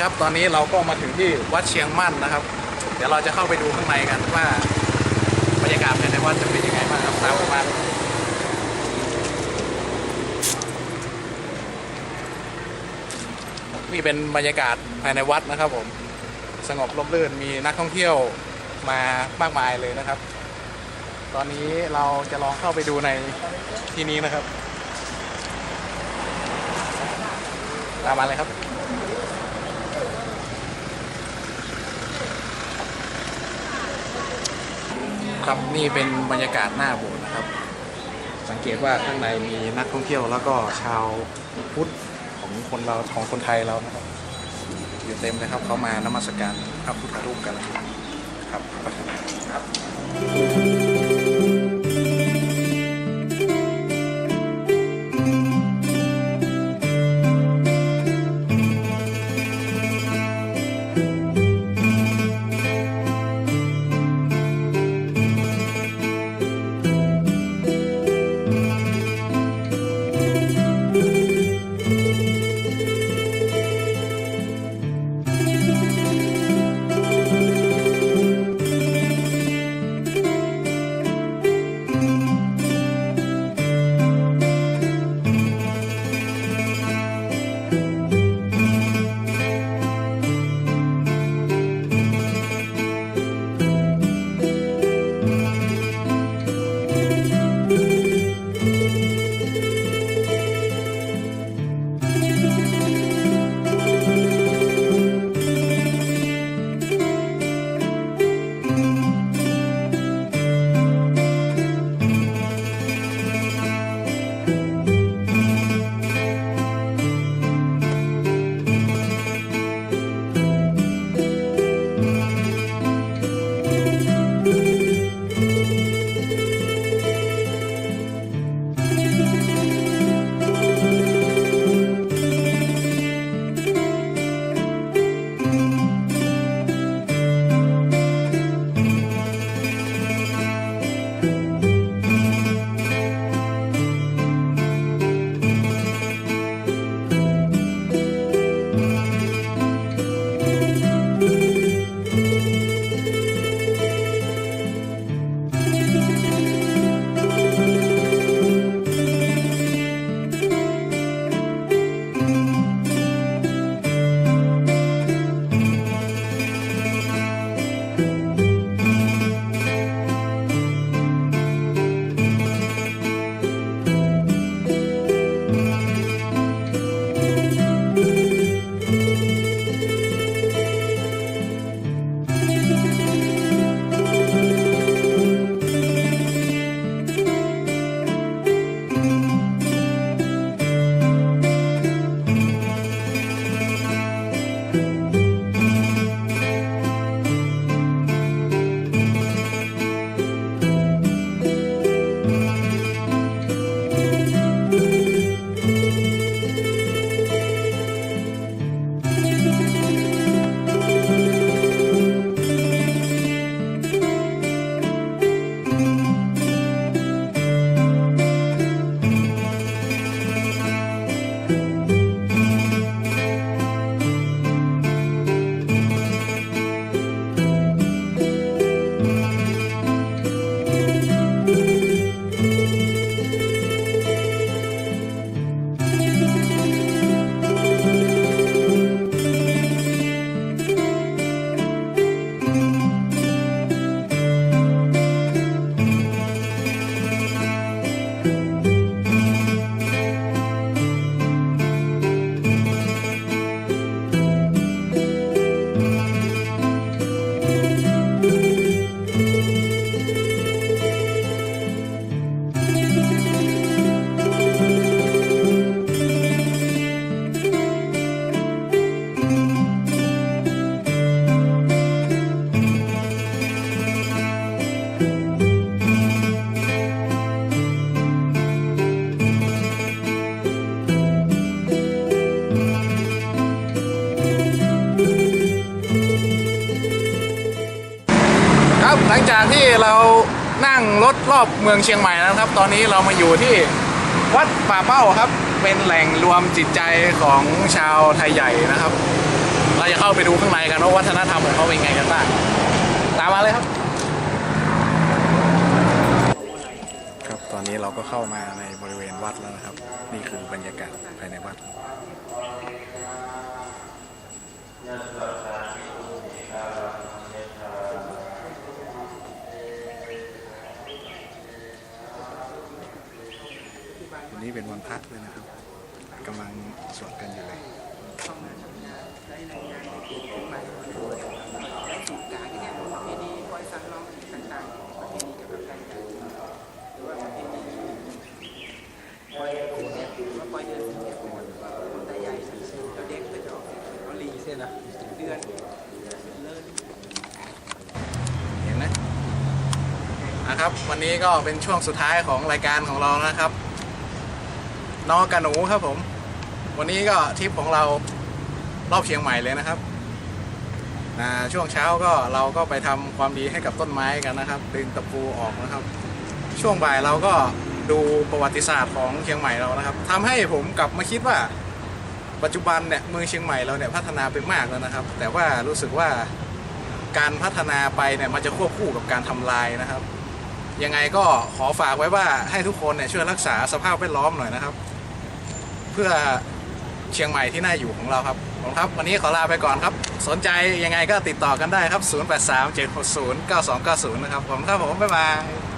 ครับ ตอนนี้เราก็มาถึงที่วัดเชียงมั่นนะครับ เดี๋ยวเราจะเข้าไปดูข้างในกันว่าบรรยากาศภายในวัดจะเป็นยังไงบ้างครับตามมมานี่เป็นบรรยากาศภายในวัดนะครับผมสงบร่มรื่นมีนักท่องเที่ยวมามากมายเลยนะครับ ตอนนี้เราจะลองเข้าไปดูในที่นี้นะครับ ตามมาเลยครับ ครับนี่เป็นบรรยากาศหน้าโบสถ์นะครับ สังเกตว่าข้างในมีนักท่องเที่ยวแล้วก็ชาวพุทธของคนเราของคนไทยเรานะครับอยู่เต็มเลยครับเขามานมัสการพระพุทธรูปกันครับครับครับ จากที่เรานั่งรถรอบเมืองเชียงใหม่นะครับ ตอนนี้เรามาอยู่ที่วัดป่าเป้าครับ เป็นแหล่งรวมจิตใจของชาวไทยใหญ่นะครับ เราจะเข้าไปดูข้างในกันว่าวัฒนธรรมของเขาเป็นไงกันบ้างตามมาเลยครับ ครับตอนนี้เราก็เข้ามาในบริเวณวัดแล้วนะครับ นี่คือบรรยากาศภายในวัด วันนี้เป็นวันพระเลยนะครับกำลังสวดกันอยู่เลยเห็นไหมนะครับ วันนี้ก็เป็นช่วงสุดท้ายของรายการของเรานะครับ น้อกกับหนูครับผม วันนี้ก็ทริปของเรารอบเชียงใหม่เลยนะครับช่วงเช้าก็เราก็ไปทำความดีให้กับต้นไม้กันนะครับดึงตะปูออกนะครับ ช่วงบ่ายเราก็ดูประวัติศาสตร์ของเชียงใหม่เรานะครับทำให้ผมกลับมาคิดว่า ปัจจุบันเนี่ยเมืองเชียงใหม่เราเนี่ยพัฒนาไปมากแล้วนะครับ แต่ว่ารู้สึกว่าการพัฒนาไปเนี่ยมันจะควบคู่กับการทำลายนะครับ ยังไงก็ขอฝากไว้ว่าให้ทุกคนเนี่ยช่วยรักษาสภาพแวดล้อมหน่อยนะครับ เพื่อเชียงใหม่ที่น่าอยู่ของเราครับผมครับ วันนี้ขอลาไปก่อนครับ สนใจยังไงก็ติดต่อกันได้ครับ 0837609290 นะครับผมครับผม บ๊ายบาย